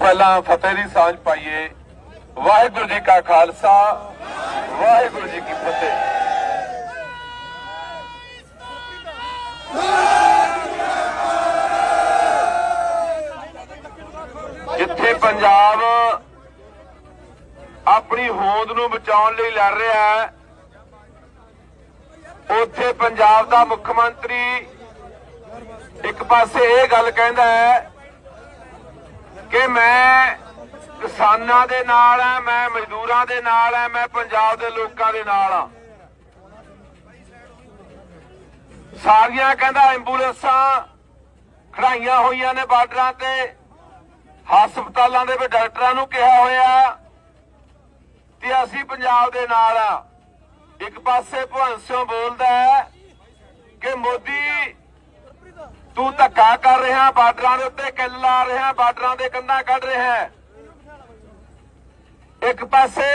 ਪਹਿਲਾਂ ਫਤਿਹ ਦੀ ਸਾਂਝ ਪਾਈਏ। ਵਾਹਿਗੁਰੂ ਜੀ ਕਾ ਖਾਲਸਾ, ਵਾਹਿਗੁਰੂ ਜੀ ਕੀ ਫਤਿਹ। ਜਿੱਥੇ ਪੰਜਾਬ ਆਪਣੀ ਹੋਂਦ ਨੂੰ ਬਚਾਉਣ ਲਈ ਲੜ ਰਿਹਾ ਹੈ, ਉੱਥੇ ਪੰਜਾਬ ਦਾ ਮੁੱਖ ਮੰਤਰੀ ਇੱਕ ਪਾਸੇ ਇਹ ਗੱਲ ਕਹਿੰਦਾ ਹੈ ਕਿ ਮੈਂ ਕਿਸਾਨਾਂ ਦੇ ਨਾਲ ਆ, ਮੈਂ ਮਜ਼ਦੂਰਾਂ ਦੇ ਨਾਲ ਆ, ਮੈਂ ਪੰਜਾਬ ਦੇ ਲੋਕਾਂ ਦੇ ਨਾਲ ਆ। ਸਾਰੀਆਂ ਕਹਿੰਦਾ ਐਂਬੂਲੈਂਸਾਂ ਖੜਾਈਆਂ ਹੋਈਆਂ ਨੇ ਬਾਰਡਰਾਂ ਤੇ। ਹਸਪਤਾਲਾਂ ਦੇ ਵਿੱਚ ਡਾਕਟਰਾਂ ਨੂੰ ਕਿਹਾ ਹੋਇਆ ਤੇ ਅਸੀਂ ਪੰਜਾਬ ਦੇ ਨਾਲ ਆ। ਇੱਕ ਪਾਸੇ ਭਗਵੰਤ ਸਿੰਘ ਬੋਲਦਾ ਹੈ ਕਿ ਮੋਦੀ ਤੂੰ ਧੱਕਾ ਕਰ ਰਿਹਾ, ਬਾਰਡਰਾਂ ਦੇ ਉੱਤੇ ਕਿੱਲ ਲਾ ਰਿਹਾ, ਬਾਰਡਰਾਂ ਦੇ ਕੰਧਾਂ ਕੱਢ ਰਿਹਾ ਇੱਕ ਪਾਸੇ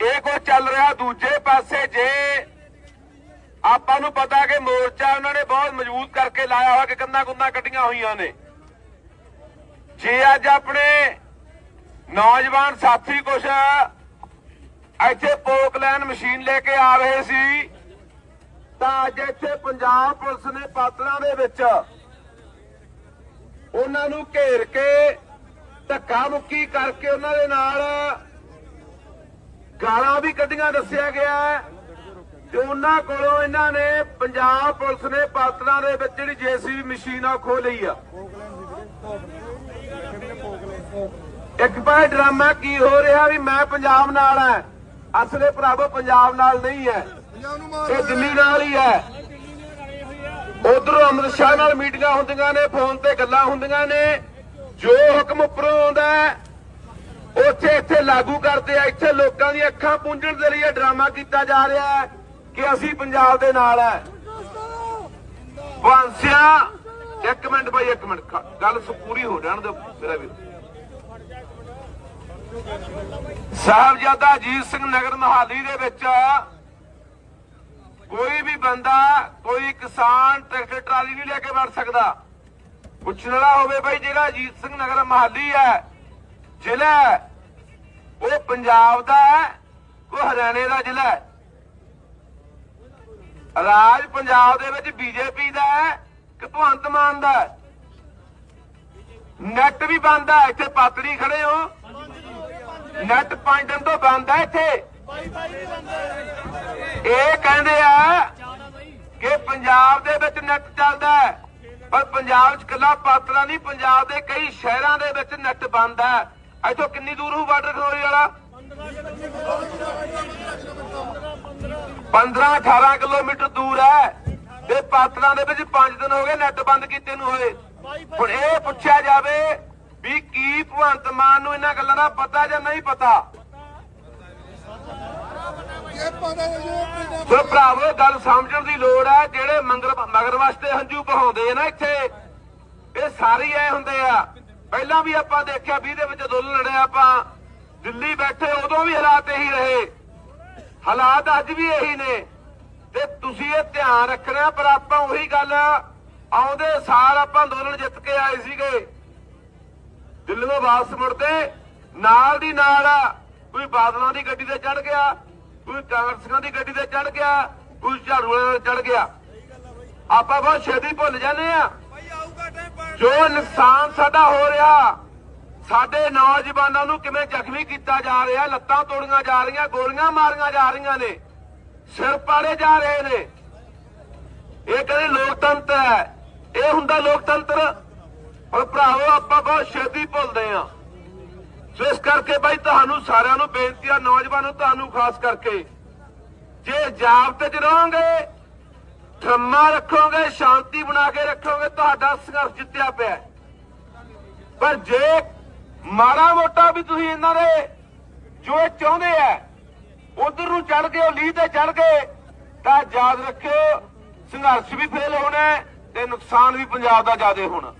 ਇਹ ਕੋ ਚੱਲ ਰਿਹਾ, ਦੂਜੇ ਪਾਸੇ ਜੇ ਆਪਾਂ ਨੂੰ ਪਤਾ ਕਿ ਮੋਰਚਾ ਉਹਨਾਂ ਨੇ ਬਹੁਤ ਮਜ਼ਬੂਤ ਕਰਕੇ ਲਾਇਆ ਹੋਇਆ ਕਿ ਕੰਧਾਂ ਕੁੰਧਾਂ ਕੱਢੀਆਂ ਹੋਈਆਂ ਨੇ। ਜੇ ਅੱਜ ਆਪਣੇ ਨੌਜਵਾਨ ਸਾਥੀ ਕੁਛ ਇੱਥੇ ਪੋਕਲੈਨ ਮਸ਼ੀਨ ਲੈ ਕੇ ਆ ਰਹੇ ਸੀ ਤਾਂ ਅੱਜ ਇੱਥੇ ਪੰਜਾਬ ਪੁਲਿਸ ਨੇ ਪਾਤੜਾਂ ਦੇ ਵਿੱਚ ਉਹਨਾਂ ਨੂੰ ਘੇਰ ਕੇ ਧੱਕਾ ਮੁੱਕੀ ਕਰਕੇ ਉਹਨਾਂ ਦੇ ਨਾਲ ਗਾਲਾਂ ਵੀ ਕੱਢੀਆਂ, ਦੱਸਿਆ ਗਿਆ ਤੇ ਉਹਨਾਂ ਕੋਲੋਂ ਇਹਨਾਂ ਨੇ ਪੰਜਾਬ ਪੁਲਿਸ ਨੇ ਪਾਤੜਾਂ ਦੇ ਵਿੱਚ ਜਿਹੜੀ ਜੀਸੀਬੀ ਮਸ਼ੀਨ ਆ ਖੋ ਲਈ ਆ। ਇੱਕ ਪਾਸੇ ਡਰਾਮਾ ਕੀ ਹੋ ਰਿਹਾ ਵੀ ਮੈਂ ਪੰਜਾਬ ਨਾਲ ਆ ਅਸਲੇ ਭਰਾਵੋ, ਪੰਜਾਬ ਨਾਲ ਨਹੀਂ ਹੈ। ਇਹ ਦਿੱਲੀ ਨਾਲ ਹੀ ਹੈ। ਉਧਰੋਂ ਅਮਰਿਤ ਸ਼ਾਹ ਨਾਲ ਮੀਟਿੰਗਾਂ ਹੁੰਦੀਆਂ ਨੇ, ਫੋਨ ਤੇ ਗੱਲਾਂ ਹੁੰਦੀਆਂ ਨੇ। ਜੋ ਹੁਕਮ ਉੱਪਰੋਂ ਆਉਂਦਾ ਉੱਥੇ ਇੱਥੇ ਲਾਗੂ ਕਰਦੇ ਆ, ਇੱਥੇ ਲੋਕਾਂ ਦੀਆਂ ਅੱਖਾਂ ਪੂੰਝਣ ਦੇ ਲਈ ਇਹ ਡਰਾਮਾ ਕੀਤਾ ਜਾ ਰਿਹਾ ਹੈ ਕਿ ਅਸੀਂ ਪੰਜਾਬ ਦੇ ਨਾਲ ਹੈ। ਵਾਂਸਿਆ ਇੱਕ ਮਿੰਟ ਬਾਈ, ਇੱਕ ਮਿੰਟ ਗੱਲ ਪੂਰੀ ਹੋ ਜਾਣ ਦਿਓ ਮੇਰਾ ਵੀਰ। ਸਾਹਿਬਜ਼ਾਦਾ ਅਜੀਤ ਸਿੰਘ ਨਗਰ ਮਹਾਲੀ ਦੇ ਵਿੱਚ ਕੋਈ ਵੀ ਬੰਦਾ ਕੋਈ ਕਿਸਾਨ ਟਰੈਕਟਰ ਟਰਾਲੀ ਨਹੀਂ ਲੈ ਕੇ ਵੜ ਸਕਦਾ। ਪੁੱਛਣ ਵਾਲਾ ਹੋਵੇ ਬਈ ਜਿਹੜਾ ਅਜੀਤ ਸਿੰਘ ਨਗਰ ਮਹਾਲੀ ਹੈ ਜ਼ਿਲ੍ਹਾ ਹੈ, ਉਹ ਪੰਜਾਬ ਦਾ ਹੈ ਉਹ ਹਰਿਆਣੇ ਦਾ ਜ਼ਿਲ੍ਹਾ ਹੈ? ਰਾਜ ਪੰਜਾਬ ਦੇ ਵਿੱਚ ਬੀਜੇਪੀ ਦਾ ਹੈ ਕਿ ਭਗਵੰਤ ਮਾਨ ਦਾ ਨੈਟ ਵੀ ਬੰਦ ਹੈ ਇੱਥੇ ਪਾਤੜੀ ਖੜੇ ਹੋ। ਨੈਟ ਪੰਜ ਦਿਨ ਤੋਂ ਬੰਦ ਹੈ ਇੱਥੇ। ਇਹ ਕਹਿੰਦੇ ਆ ਕਿ ਪੰਜਾਬ ਦੇ ਵਿੱਚ ਨੈਟ ਚੱਲਦਾ ਹੈ, ਪਰ ਪੰਜਾਬ 'ਚ ਕੱਲਾ ਪਾਤਰਾ ਨਹੀਂ, ਪੰਜਾਬ ਦੇ ਕਈ ਸ਼ਹਿਰਾਂ ਦੇ ਵਿੱਚ ਨੈਟ ਬੰਦ ਹੈ। ਇੱਥੋਂ ਕਿੰਨੀ ਦੂਰ ਹੋਊ ਬਾਰਡਰ ਖਨੋਰੀ ਵਾਲਾ? 15 18 ਕਿਲੋਮੀਟਰ ਦੂਰ ਹੈ। ਤੇ ਪਾਤਰਾਂ ਦੇ ਵਿੱਚ 5 ਦਿਨ ਹੋ ਗਏ ਨੈਟ ਬੰਦ ਕੀਤੇ ਨੂੰ ਹੋਏ। ਹੁਣ ਇਹ ਪੁੱਛਿਆ ਜਾਵੇ ਵੀ ਕੀ ਭਗਵੰਤ ਮਾਨ ਨੂੰ ਇਹਨਾਂ ਗੱਲਾਂ ਦਾ ਪਤਾ ਜਾਂ ਨਹੀਂ ਪਤਾ? ਸੋ ਭਰਾਵੋ, ਗੱਲ ਸਮਝਣ ਦੀ ਲੋੜ ਹੈ ਜਿਹੜੇ ਮੰਗਰ ਮਗਰ ਵਾਸਤੇ ਹੰਝੂ ਬਹਾਉਂਦੇ ਆ ਨਾ ਇੱਥੇ, ਇਹ ਸਾਰੇ ਐ ਹੁੰਦੇ ਆ। ਪਹਿਲਾਂ ਵੀ ਆਪਾਂ ਦੇਖਿਆ 20 ਦੇ ਵਿੱਚ ਅੰਦੋਲਨ ਲੜਿਆ ਆਪਾਂ। ਦਿੱਲੀ ਬੈਠੇ, ਉਦੋਂ ਵੀ ਹਾਲਾਤ ਇਹੀ ਰਹੇ। ਹਾਲਾਤ ਅੱਜ ਵੀ ਇਹੀ ਨੇ। ਤੇ ਤੁਸੀਂ ਇਹ ਧਿਆਨ ਰੱਖਣਾ, ਪਰ ਆਪਾਂ ਉਹੀ ਗੱਲ ਆਉਂਦੇ ਸਾਲ ਆਪਾਂ ਅੰਦੋਲਨ ਜਿੱਤ ਕੇ ਆਏ ਸੀਗੇ। ਦਿੱਲੀ ਦਿੱਲੀੋਂ ਵਾਪਸ ਮੁੜਦੇ, ਨਾਲ ਦੀ ਨਾਲ ਕੋਈ ਬਾਦਲਾਂ ਦੀ ਗੱਡੀ ਤੇ ਚੜ ਗਿਆ। ਕੋਈ ਕਾਂਗਰਸੀਆਂ ਦੀ ਗੱਡੀ ਤੇ ਚੜ ਗਿਆ ਕੋਈ ਝਾੜੂ ਵਾਲਿਆਂ ਤੇ ਚੜ ਗਿਆ। ਆਪਾਂ ਬਹੁਤ ਛੇਤੀ ਭੁੱਲ ਜਾਂਦੇ ਆ ਜੋ ਨੁਕਸਾਨ ਸਾਡਾ ਹੋ ਰਿਹਾ ਸਾਡੇ ਨੌਜਵਾਨਾਂ ਨੂੰ ਕਿਵੇਂ ਜ਼ਖਮੀ ਕੀਤਾ ਜਾ ਰਿਹਾ ਲੱਤਾਂ ਤੋੜੀਆਂ ਜਾ ਰਹੀਆਂ ਗੋਲੀਆਂ ਮਾਰੀਆਂ ਜਾ ਰਹੀਆਂ ਨੇ ਸਿਰ ਪਾੜੇ ਜਾ ਰਹੇ ਨੇ। ਇਹ ਕਹਿੰਦੇ ਲੋਕਤੰਤਰ ਹੈ। ਇਹ ਹੁੰਦਾ ਲੋਕਤੰਤਰ। ਪਰ ਭਰਾਵੋ ਆਪਾਂ ਬਹੁਤ ਛੇਤੀ ਭੁੱਲਦੇ ਆ ਸੋ ਇਸ ਕਰਕੇ ਬਾਈ ਤੁਹਾਨੂੰ ਸਾਰਿਆਂ ਨੂੰ ਬੇਨਤੀ ਆ, ਨੌਜਵਾਨੋ ਤੁਹਾਨੂੰ ਖਾਸ ਕਰਕੇ। ਜੇ ਜਾਬਤੇ ਚ ਰਹੋਗੇ ਥੰਮਾ ਰੱਖੋਗੇ, ਸ਼ਾਂਤੀ ਬਣਾ ਕੇ ਰੱਖੋਗੇ, ਤੁਹਾਡਾ ਸੰਘਰਸ਼ ਜਿੱਤਿਆ ਪਿਆ ਪਰ ਜੇ ਮਾੜਾ ਮੋਟਾ ਵੀ ਤੁਸੀਂ ਇਹਨਾਂ ਦੇ ਜੋ ਚਾਹੁੰਦੇ ਆ, ਉਧਰ ਨੂੰ ਚੜ ਗਏ ਲੀਹ ਤੇ ਚੜ ਗਏ, ਤਾਂ ਯਾਦ ਰੱਖਿਓ, ਸੰਘਰਸ਼ ਵੀ ਫੇਲ ਹੋਣਾ ਤੇ ਨੁਕਸਾਨ ਵੀ ਪੰਜਾਬ ਦਾ ਜ਼ਿਆਦਾ ਹੋਣਾ।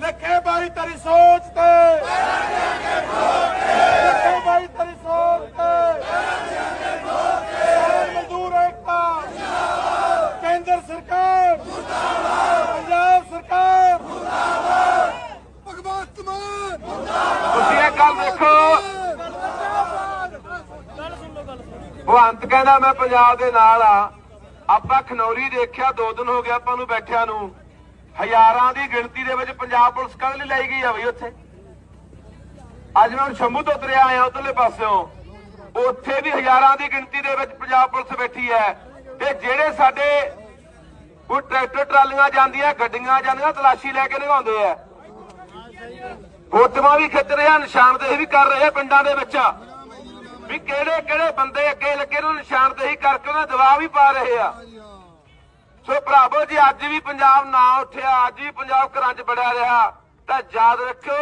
ਲੱਖੇ ਬਾਈ ਤੇਰੀ ਸੋਚ ਤੇ। ਲੱਖੇ ਬਾਈ ਭਗਵੰਤ ਮਾਨ। ਤੁਸੀਂ ਇਹ ਗੱਲ ਦੇਖੋ। ਭਗਵੰਤ ਕਹਿੰਦਾ, ਮੈਂ ਪੰਜਾਬ ਦੇ ਨਾਲ ਆ। ਆਪਾਂ ਖਨੌਰੀ ਦੇਖਿਆ, ਦੋ ਦਿਨ ਹੋ ਗਿਆ ਆਪਾਂ ਨੂੰ ਬੈਠਿਆਂ ਨੂੰ। ਹਜ਼ਾਰਾਂ ਦੀ ਗਿਣਤੀ ਦੇ ਵਿੱਚ ਪੰਜਾਬ ਪੁਲਿਸ ਕੱਲ ਲਈ ਲਾਈ ਗਈ ਆ ਬਈ ਉੱਥੇ? ਅੱਜ ਮੈਂ ਸ਼ੰਭੂ ਤੋਂ ਤੁਰਿਆ ਆਇਆ ਉਧਰਲੇ ਪਾਸਿਓਂ। ਉੱਥੇ ਵੀ ਹਜ਼ਾਰਾਂ ਦੀ ਗਿਣਤੀ ਦੇ ਵਿੱਚ ਪੰਜਾਬ ਪੁਲਿਸ ਬੈਠੀ ਹੈ। ਤੇ ਜਿਹੜੇ ਸਾਡੇ ਉਹ ਟਰੈਕਟਰ ਟਰਾਲੀਆਂ ਜਾਂਦੀਆਂ, ਗੱਡੀਆਂ ਜਾਂਦੀਆਂ, ਤਲਾਸ਼ੀ ਲੈ ਕੇ ਨਿਗਾਉਂਦੇ ਆ। ਫੋਟੋਆਂ ਵੀ ਖਿੱਚ ਰਿਹਾ ਨਿਸ਼ਾਨਦੇਹੀ ਵੀ ਕਰ ਰਹੇ ਪਿੰਡਾਂ ਦੇ ਵਿੱਚ। ਵੀ ਕਿਹੜੇ ਕਿਹੜੇ ਬੰਦੇ ਅੱਗੇ ਲੱਗੇ ਨੂੰ ਨਿਸ਼ਾਨਦੇਹੀ ਕਰਕੇ ਉਹਨਾਂ ਦਬਾਅ ਵੀ ਪਾ ਰਹੇ ਆ। ਸੋ ਭਰਾਵੋ ਜੀ ਅੱਜ ਵੀ ਪੰਜਾਬ ਨਾ ਉੱਠਿਆ ਅੱਜ ਵੀ ਪੰਜਾਬ ਘਰਾਂ 'ਚ ਬੜਿਆ ਰਿਹਾ ਤਾਂ ਯਾਦ ਰੱਖਿਓ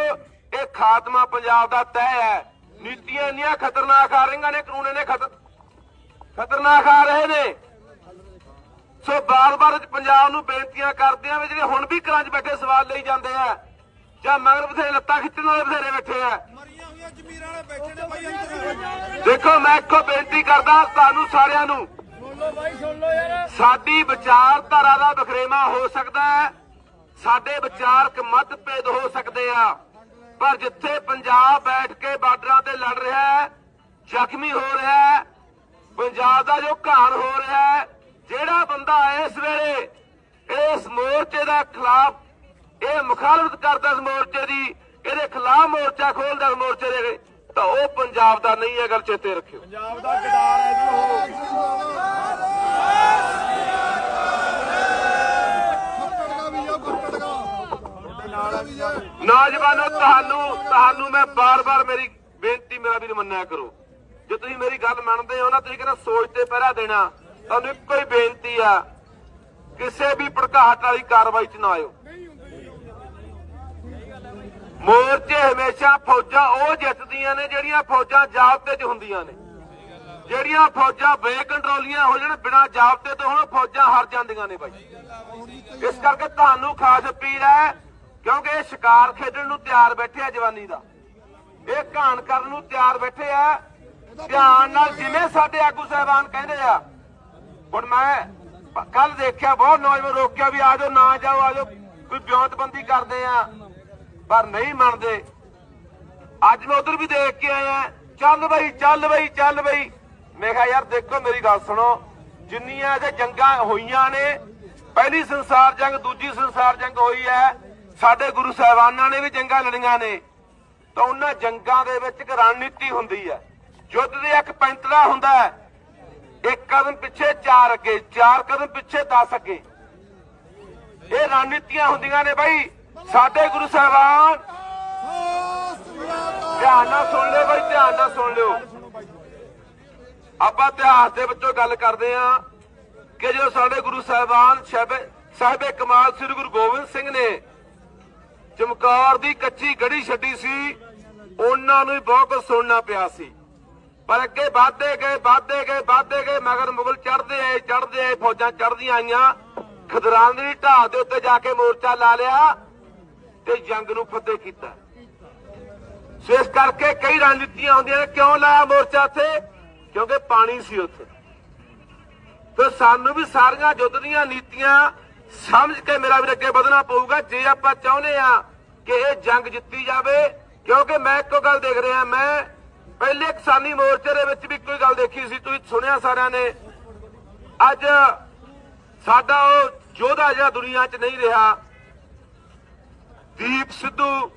ਇਹ ਖਾਤਮਾ ਪੰਜਾਬ ਦਾ ਤੈਅ ਹੈ। ਨੀਤੀਆਂ ਇੰਨੀਆਂ ਖਤਰਨਾਕ ਆ ਰਹੀਆਂ ਨੇ ਕਾਨੂੰਨ ਨੇ ਖਤਰ ਖਤਰਨਾਕ ਆ ਰਹੇ ਨੇ। ਸੋ ਬਾਰ-ਬਾਰ ਪੰਜਾਬ ਨੂੰ ਬੇਨਤੀਆਂ ਕਰਦੇ ਆ ਵੀ ਜਿਹੜੇ ਹੁਣ ਵੀ ਘਰਾਂ 'ਚ ਬੈਠੇ ਸਵਾਲ ਲਈ ਜਾਂਦੇ ਆ ਜਾਂ ਮਗਰ ਬਥੇਰੇ ਲੱਤਾਂ ਖਿੱਚਣ ਵਾਲੇ ਬਥੇਰੇ ਬੈਠੇ ਆ। ਮਰੀਆਂ ਹੋਈਆਂ ਜ਼ਮੀਰਾਂ ਵਾਲੇ ਬੈਠੇ ਨੇ ਬਾਈ ਅੰਦਰ। ਦੇਖੋ ਮੈਂ ਇੱਕੋ ਬੇਨਤੀ ਕਰਦਾ ਤੁਹਾਨੂੰ ਸਾਰਿਆਂ ਨੂੰ ਸਾਡੀ ਵਿਚਾਰਧਾਰਾ ਦਾ ਬਖਰੇਵਾ ਹੋ ਸਕਦਾ ਹੈ। ਸਾਡੇ ਵਿਚਾਰਕ ਮਤਭੇਦ ਹੋ ਸਕਦੇ ਆ। ਪਰ ਜਿੱਥੇ ਪੰਜਾਬ ਬੈਠ ਕੇ ਬਾਰਡਰਾਂ ਤੇ ਲੜ ਰਿਹਾ ਹੈ ਜ਼ਖਮੀ ਹੋ ਰਿਹਾ ਹੈ ਪੰਜਾਬ ਦਾ ਜੋ ਘਾਣ ਹੋ ਰਿਹਾ ਹੈ ਜਿਹੜਾ ਬੰਦਾ ਇਸ ਵੇਲੇ ਇਸ ਮੋਰਚੇ ਦਾ ਖਿਲਾਫ ਇਹ ਮੁਖਾਲਫਤ ਕਰਦਾ ਇਸ ਮੋਰਚੇ ਦੀ ਇਹਦੇ ਖਿਲਾਫ ਮੋਰਚਾ ਖੋਲਦਾ ਇਸ ਮੋਰਚੇ ਦੇ ਤਾਂ ਉਹ ਪੰਜਾਬ ਦਾ ਨਹੀਂ ਹੈ ਗੱਲ ਚੇਤੇ ਰੱਖਿਓ। ਪੰਜਾਬ ਦਾ ਗਦਾਰ ਹੈ ਜੀ ਉਹ ਤੁਹਾਡੇ ਨਾਲ ਹੈ ਵੀ ਯਾਰ ਨੌਜਵਾਨੋ, ਤੁਹਾਨੂੰ ਤੁਹਾਨੂੰ ਮੈਂ ਬਾਰ-ਬਾਰ ਮੇਰੀ ਬੇਨਤੀ ਮੇਰਾ ਵੀ ਮੰਨਿਆ ਕਰੋ। ਜੇ ਤੁਸੀਂ ਮੇਰੀ ਗੱਲ ਮੰਨਦੇ ਹੋ ਨਾ, ਤੁਸੀਂ ਕਹਿੰਦਾ ਸੋਚ ਤੇ ਪਹਿਰਾ ਦੇਣਾ, ਤੁਹਾਨੂੰ ਇੱਕੋ ਹੀ ਬੇਨਤੀ ਆ, ਕਿਸੇ ਵੀ ਭੜਕਾਹਟ ਵਾਲੀ ਕਾਰਵਾਈ 'ਚ ਨਾ ਆਇਓ। ਮੋਰਚੇ ਹਮੇਸ਼ਾ ਫੌਜਾਂ ਉਹ ਜਿੱਤਦੀਆਂ ਨੇ, ਜਿਹੜੀਆਂ ਫੌਜਾਂ ਜਾਬਤੇ 'ਚ ਹੁੰਦੀਆਂ ਨੇ। ਜਿਹੜੀਆਂ ਫੌਜਾਂ ਬੇਕੰਟਰੋਲੀਆਂ ਹੋ ਜਾਣ, ਬਿਨਾਂ ਜਾਬਤੇ ਤੋਂ ਹੁਣ ਫੌਜਾਂ ਹਾਰ ਜਾਂਦੀਆਂ ਨੇ ਬਾਈ। ਇਸ ਕਰਕੇ ਤੁਹਾਨੂੰ ਖਾਸ ਅਪੀਲ ਹੈ ਕਿਉਂਕਿ ਇਹ ਸ਼ਿਕਾਰ ਖੇਡਣ ਨੂੰ ਤਿਆਰ ਬੈਠੇ ਆ ਜਵਾਨੀ ਦਾ। ਇਹ ਘਾਣ ਕਰਨ ਨੂੰ ਤਿਆਰ ਬੈਠੇ ਆ। ਧਿਆਨ ਨਾਲ ਜਿਵੇਂ ਸਾਡੇ ਆਗੂ ਸਾਹਿਬਾਨ ਕਹਿੰਦੇ ਆ। ਹੁਣ ਮੈਂ ਕੱਲ ਦੇਖਿਆ, ਬਹੁਤ ਨੌਜਵਾਨ ਰੋਕਿਆ ਵੀ ਆਜੋ ਨਾ ਜਾਓ ਆਜੋ ਕੋਈ ਬਿਉਂਤਬੰਦੀ ਕਰਦੇ ਆ, ਪਰ ਨਹੀਂ ਮੰਨਦੇ। ਅੱਜ ਮੈਂ ਉਧਰ ਵੀ ਦੇਖ ਕੇ ਆਇਆ। ਚੱਲ ਬਈ ਚੱਲ ਬਈ ਚੱਲ ਬਈ। ਮੈਂ ਕਿਹਾ, ਯਾਰ ਦੇਖੋ, ਮੇਰੀ ਗੱਲ ਸੁਣੋ। ਜਿੰਨੀਆਂ ਇਹ ਜੰਗਾਂ ਹੋਈਆਂ ਨੇ, ਪਹਿਲੀ ਸੰਸਾਰ ਜੰਗ, ਦੂਜੀ ਸੰਸਾਰ ਜੰਗ ਹੋਈ ਹੈ। ਸਾਡੇ ਗੁਰੂ ਸਾਹਿਬਾਨਾਂ ਨੇ ਵੀ ਜੰਗਾਂ ਲੜੀਆਂ ਨੇ ਤਾਂ ਉਹਨਾਂ ਜੰਗਾਂ ਦੇ ਵਿੱਚ ਇੱਕ ਰਣਨੀਤੀ ਹੁੰਦੀ ਹੈ। ਯੁੱਧ ਦੇ ਇੱਕ ਪੈਂਤੜਾ ਹੁੰਦਾ ਹੈ। ਇੱਕ ਕਦਮ ਪਿੱਛੇ ਚਾਰ ਅੱਗੇ, ਚਾਰ ਕਦਮ ਪਿੱਛੇ 10 ਅੱਗੇ। ਇਹ ਰਣਨੀਤੀਆਂ ਹੁੰਦੀਆਂ ਨੇ ਬਾਈ, ਸਾਡੇ ਗੁਰੂ ਸਾਹਿਬਾਨ। ਧਿਆਨ ਨਾਲ ਸੁਣ ਲਿਓ ਬਾਈ, ਧਿਆਨ ਨਾਲ ਸੁਣ ਲਿਓ। ਆਪਾਂ ਇਤਿਹਾਸ ਦੇ ਵਿੱਚੋਂ ਗੱਲ ਕਰਦੇ ਆਂ ਕਿ ਜਦੋਂ ਸਾਡੇ ਗੁਰੂ ਸਾਹਿਬਾਨ ਸਾਹਿਬੇ ਸਾਹਿਬੇ ਕਮਾਲ ਸ੍ਰੀ ਗੁਰੂ ਗੋਬਿੰਦ ਸਿੰਘ ਨੇ ਚਮਕੌਰ ਦੀ ਕੱਚੀ ਗੜੀ ਛੱਡੀ ਸੀ, ਉਹਨਾਂ ਨੂੰ ਬਹੁਤ ਕੁਝ ਸੁਣਨਾ ਪਿਆ ਸੀ। ਪਰ ਅੱਗੇ ਵਧਦੇ ਗਏ ਵਧਦੇ ਗਏ ਵਧਦੇ ਗਏ, ਮਗਰ ਮੁਗਲ ਚੜਦੇ ਆਏ ਚੜਦੇ ਆਏ, ਫੌਜਾਂ ਚੜਦੀਆਂ ਆਈਆਂ। ਖਦਰਾਂ ਦੀ ਢਾਹ ਦੇ ਉੱਤੇ ਜਾ ਕੇ ਮੋਰਚਾ ਲਾ ਲਿਆ ਤੇ ਜੰਗ ਨੂੰ ਫਤਿਹ ਕੀਤਾ। ਸੋ ਇਸ ਕਰਕੇ ਕਈ ਰਣਨੀਤੀਆਂ ਹੁੰਦੀਆਂ ਨੇ। ਕਿਉਂ ਲਾਇਆ ਮੋਰਚਾ ਉੱਥੇ? ਕਿਉਂਕਿ ਪਾਣੀ ਸੀ ਉੱਥੇ। ਤੇ ਸਾਨੂੰ ਵੀ ਸਾਰੀਆਂ ਜੁੱਧ ਦੀਆਂ ਨੀਤੀਆਂ ਸਮਝ ਕੇ ਮੇਰਾ ਵੀ ਅੱਗੇ ਵਧਣਾ ਪਊਗਾ, ਜੇ ਆਪਾਂ ਚਾਹੁੰਦੇ ਆ ਕਿ ਇਹ ਜੰਗ ਜਿੱਤੀ ਜਾਵੇ, ਕਿਉਂਕਿ ਮੈਂ ਇੱਕੋ ਗੱਲ ਦੇਖ ਰਿਹਾ, ਮੈਂ ਪਹਿਲੇ ਕਿਸਾਨੀ ਮੋਰਚੇ ਦੇ ਵਿੱਚ ਵੀ ਕੋਈ ਗੱਲ ਦੇਖੀ ਸੀ, ਤੁਸੀਂ ਸੁਣਿਆ ਸਾਰਿਆਂ ਨੇ। ਅੱਜ ਸਾਡਾ ਉਹ ਯੋਧਾ ਜਿਹੜਾ ਦੁਨੀਆ 'ਚ ਨਹੀਂ ਰਿਹਾ। ਦੀਪ ਸਿੱਧੂ,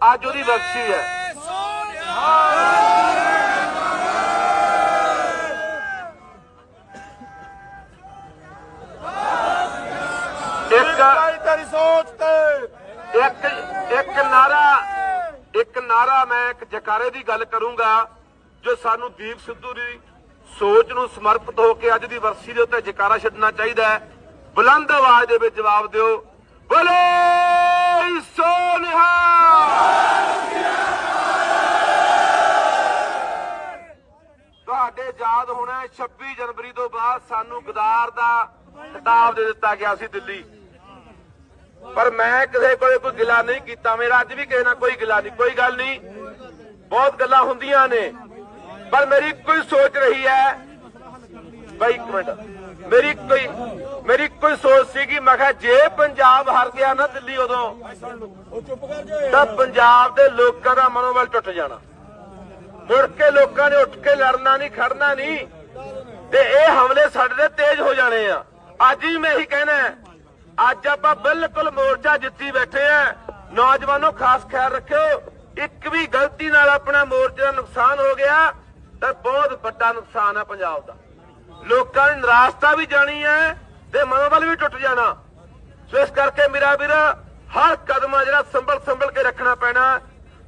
ਅੱਜ ਉਹਦੀ ਬਖਸ਼ੀ ਹੈ। ਇੱਕ ਬਾਈ ਤੇਰੀ ਸੋਚ ਤੇ। ਇੱਕ ਇੱਕ ਨਾਰਾ ਇੱਕ ਨਾਰਾ ਮੈਂ ਇੱਕ ਜਕਾਰੇ ਦੀ ਗੱਲ ਕਰੂੰਗਾ, ਜੋ ਸਾਨੂੰ ਦੀਪ ਸਿੱਧੂ ਦੀ ਸੋਚ ਨੂੰ ਸਮਰਪਿਤ ਹੋ ਕੇ ਅੱਜ ਦੀ ਵਰਸੀ ਦੇ ਉੱਤੇ ਜਕਾਰਾ ਛੱਡਣਾ ਚਾਹੀਦਾ ਹੈ। ਬੁਲੰਦ ਆਵਾਜ਼ ਦੇ ਵਿੱਚ ਜਵਾਬ ਦਿਓ। ਬੋਲੇ ਸੋਨਿਹਾ! ਤੁਹਾਡੇ ਯਾਦ ਹੋਣਾ ਹੈ 26 ਜਨਵਰੀ ਤੋਂ ਬਾਅਦ ਸਾਨੂੰ ਗਦਾਰ ਦਾ ਖਿਤਾਬ ਦੇ ਦਿੱਤਾ ਗਿਆ ਸੀ ਦਿੱਲੀ। ਪਰ ਮੈਂ ਕਿਸੇ ਕੋਲੇ ਕੋਈ ਗਿਲਾ ਨਹੀਂ ਕੀਤਾ। ਮੇਰਾ ਅੱਜ ਵੀ ਕਿਸੇ ਨਾਲ ਕੋਈ ਗਿਲਾ ਨਹੀਂ, ਕੋਈ ਗੱਲ ਨਹੀਂ। ਬਹੁਤ ਗੱਲਾਂ ਹੁੰਦੀਆਂ ਨੇ। ਪਰ ਮੇਰੀ ਕੋਈ ਸੋਚ ਰਹੀ ਹੈ। ਬਾਈ ਇੱਕ ਮਿੰਟ। ਮੇਰੀ ਕੋਈ ਮੇਰੀ ਕੋਈ ਸੋਚ ਸੀਗੀ। ਮੈਂ ਕਿਹਾ, ਜੇ ਪੰਜਾਬ ਹਾਰ ਗਿਆ ਨਾ ਦਿੱਲੀ ਉਦੋਂ, ਤਾਂ ਪੰਜਾਬ ਦੇ ਲੋਕਾਂ ਦਾ ਮਨੋਬਲ ਟੁੱਟ ਜਾਣਾ। ਮੁੜ ਕੇ ਲੋਕਾਂ ਨੇ ਉੱਠ ਕੇ ਲੜਨਾ ਨਹੀਂ, ਖੜਨਾ ਨਹੀਂ। ਤੇ ਇਹ ਹਮਲੇ ਸਾਡੇ ਤੇ ਤੇਜ਼ ਹੋ ਜਾਣੇ ਆ। ਅੱਜ ਹੀ ਮੈਂ ਇਹੀ ਕਹਿਣਾ ਅੱਜ ਆਪਾਂ ਬਿਲਕੁਲ ਮੋਰਚਾ ਜਿੱਤੀ ਬੈਠੇ ਆ। ਨੌਜਵਾਨੋ, ਖਾਸ ਖਿਆਲ ਰੱਖਿਓ, ਇੱਕ ਵੀ ਗਲਤੀ ਨਾਲ ਆਪਣਾ ਮੋਰਚੇ ਦਾ ਨੁਕਸਾਨ ਹੋ ਗਿਆ, ਤਾਂ ਬਹੁਤ ਵੱਡਾ ਨੁਕਸਾਨ ਹੈ ਪੰਜਾਬ ਦਾ। ਲੋਕਾਂ ਦੀ ਨਿਰਾਸ਼ਤਾ ਵੀ ਜਾਣੀ ਹੈ ਤੇ ਮਨੋਬਲ ਵੀ ਟੁੱਟ ਜਾਣਾ। ਸੋ ਇਸ ਕਰਕੇ ਮੇਰਾ ਵੀਰ, ਹਰ ਕਦਮ ਆ ਜਿਹੜਾ ਸੰਭਲ ਸੰਭਲ ਕੇ ਰੱਖਣਾ ਪੈਣਾ।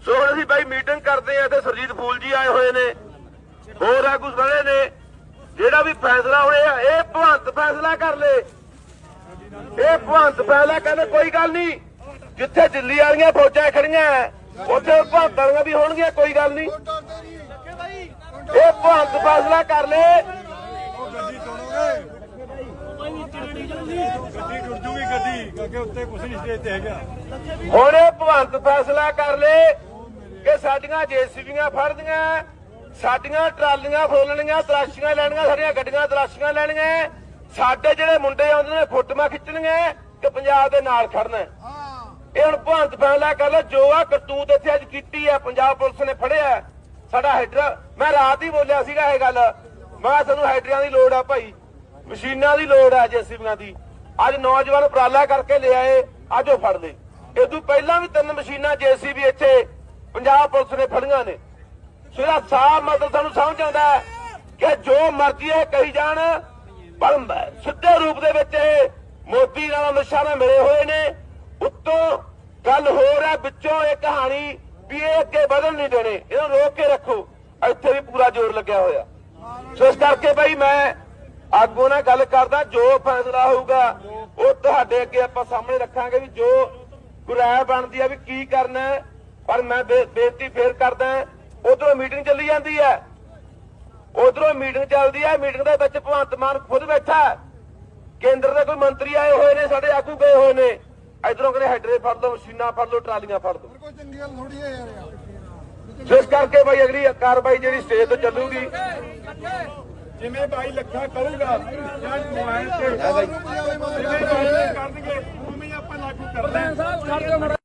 ਸੋ ਹੁਣ ਅਸੀਂ ਬਾਈ ਮੀਟਿੰਗ ਕਰਦੇ ਆ ਤੇ ਸਰਜੀਤ ਫੂਲ ਜੀ ਆਏ ਹੋਏ ਨੇ। ਹੋਰ ਆਗੂ ਸਾਰੇ ਨੇ। ਜਿਹੜਾ ਵੀ ਫੈਸਲਾ ਹੋਇਆ, ਇਹ ਭਵੰਤ ਫੈਸਲਾ ਕਰ ਲੇ। ਇਹ ਭਵੰਤ ਫੈਸਲਾ ਕਹਿੰਦੇ ਕੋਈ ਗੱਲ ਨਹੀਂ। ਜਿੱਥੇ ਦਿੱਲੀ ਵਾਲੀਆਂ ਫੌਜਾਂ ਖੜੀਆਂ ਉੱਥੇ ਭਵੰਤ ਵਾਲੀਆਂ ਵੀ ਹੋਣਗੀਆਂ, ਕੋਈ ਗੱਲ ਨਹੀਂ। ਇਹ ਭਵੰਤ ਫੈਸਲਾ ਕਰ ਲੈ। ਗੱਡੀ ਹੁਣ ਇਹ ਭਵੰਤ ਫੈਸਲਾ ਕਰ ਲੈ ਕਿ ਸਾਡੀਆਂ ਜੇਸੀਬੀਆਂ ਫੜਦੀਆਂ, ਸਾਡੀਆਂ ਟਰਾਲੀਆਂ ਫੋਲਣੀਆਂ ਤਰਾਸ਼ੀਆਂ ਲੈਣੀਆਂ, ਸਾਡੀਆਂ ਗੱਡੀਆਂ ਤਰਾਸ਼ੀਆਂ ਲੈਣੀਆਂ। ਸਾਡੇ ਜਿਹੜੇ ਮੁੰਡੇ ਆਉਂਦੇ ਨੇ ਫੋਟੋਆਂ ਖਿੱਚਣੀਆਂ ਕਿ ਪੰਜਾਬ ਦੇ ਨਾਲ ਖੜਨਾ ਹੈ। ਇਹ ਹੁਣ ਭਵੰਤ ਫੈਸਲਾ ਕਰ ਲਓ ਜੋ ਆ ਕਰਤੂਤ ਇੱਥੇ ਅੱਜ ਕੀਤੀ ਹੈ ਪੰਜਾਬ ਪੁਲਿਸ ਨੇ ਫੜਿਆ ਹੈ। ਸਾਡਾ ਹੈਡਰ ਮੈਂ ਰਾਤ ਹੀ ਬੋਲਿਆ ਸੀਗਾ ਇਹ ਗੱਲ। ਮੈਂ ਤੁਹਾਨੂੰ ਹੈਡਰਾਂ ਦੀ ਲੋੜ ਆ ਭਾਈ ਮਸ਼ੀਨਾਂ ਦੀ ਲੋੜ ਆ ਜੇਸੀਬੀਆਂ ਦੀ। ਅੱਜ ਨੌਜਵਾਨ ਉਪਰਾਲਾ ਕਰਕੇ ਲਿਆਏ ਅੱਜ ਉਹ ਫੜ ਲਏ। ਇਹ ਤੋਂ ਪਹਿਲਾਂ ਵੀ ਤਿੰਨ ਮਸ਼ੀਨਾਂ ਜੇਸੀਬੀ ਇੱਥੇ ਪੰਜਾਬ ਪੁਲਿਸ ਨੇ ਫੜੀਆਂ ਨੇ। ਸੋ ਇਹਦਾ ਸਾਫ਼ ਮਤਲਬ ਸਾਨੂੰ ਸਮਝ ਆਉਂਦਾ ਹੈ ਕਿ ਜੋ ਮਰਜ਼ੀ ਇਹ ਕਹੀ ਜਾਣ ਪਰ ਮ- ਸਿੱਧੇ ਰੂਪ ਦੇ ਵਿੱਚ ਇਹ ਮੋਦੀ ਨਾਲ ਅਮਿਤ ਸ਼ਾਹ ਨਾਲ ਮਿਲੇ ਹੋਏ ਨੇ। ਉੱਤੋਂ ਗੱਲ ਹੋਰ ਹੈ, ਵਿੱਚੋਂ ਇਹ ਕਹਾਣੀ ਵੀ ਇਹ ਅੱਗੇ ਵਧਣ ਨਹੀਂ ਦੇਣੇ। ਇਹਨੂੰ ਰੋਕ ਕੇ ਰੱਖੋ। ਇੱਥੇ ਵੀ ਪੂਰਾ ਜ਼ੋਰ ਲੱਗਿਆ ਹੋਇਆ। ਸੋ ਇਸ ਕਰਕੇ ਬਈ ਮੈਂ ਆਗੂ ਨਾਲ ਗੱਲ ਕਰਦਾ, ਜੋ ਫੈਸਲਾ ਹੋਊਗਾ, ਉਹ ਤੁਹਾਡੇ ਅੱਗੇ ਆਪਾਂ ਸਾਹਮਣੇ ਰੱਖਾਂਗੇ ਵੀ ਜੋ ਕੋਈ ਬਣਦੀ ਆ ਵੀ ਕੀ ਕਰਨਾ ਪਰ ਮੈਂ ਬੇਨਤੀ ਫੇਰ ਕਰਦਾ, ਉਧਰੋਂ ਮੀਟਿੰਗ ਚੱਲੀ ਜਾਂਦੀ ਹੈ। ਉਧਰੋਂ ਮੀਟਿੰਗ ਚੱਲਦੀ ਹੈ ਮੀਟਿੰਗ ਦੇ ਵਿੱਚ ਭਗਵੰਤ ਮਾਨ ਖੁਦ ਬੈਠਾ ਹੈ। ਕੇਂਦਰ ਦੇ ਕੋਈ ਮੰਤਰੀ ਆਏ ਹੋਏ ਨੇ ਸਾਡੇ ਆਗੂ ਗਏ ਹੋਏ ਨੇ। ਇਧਰੋਂ ਕਹਿੰਦੇ ਹੈਡਰੇ ਫੜ ਲਓ ਮਸ਼ੀਨਾਂ ਫੜ ਲਓ ਟਰਾਲੀਆਂ ਫੜ ਲਓ। ਕੋਈ ਚੰਗੀ ਗੱਲ ਥੋੜੀ ਹੈ ਯਾਰ ਸੋ ਇਸ ਕਰਕੇ ਬਈ ਅਗਲੀ ਕਾਰਵਾਈ ਜਿਹੜੀ ਸਟੇਜ ਤੋਂ ਚੱਲੂਗੀ। ਜਿਵੇਂ ਬਾਈ ਲੱਖਾ ਕਰੂਗਾ ਜਾਂ ਮੋਬਾਈਲ ਤੇ। ਜਿਵੇਂ ਕਰਨਗੇ ਉਵੇਂ ਆਪਾਂ ਲਾਗੂ ਕਰਦੇ ਹਾਂ।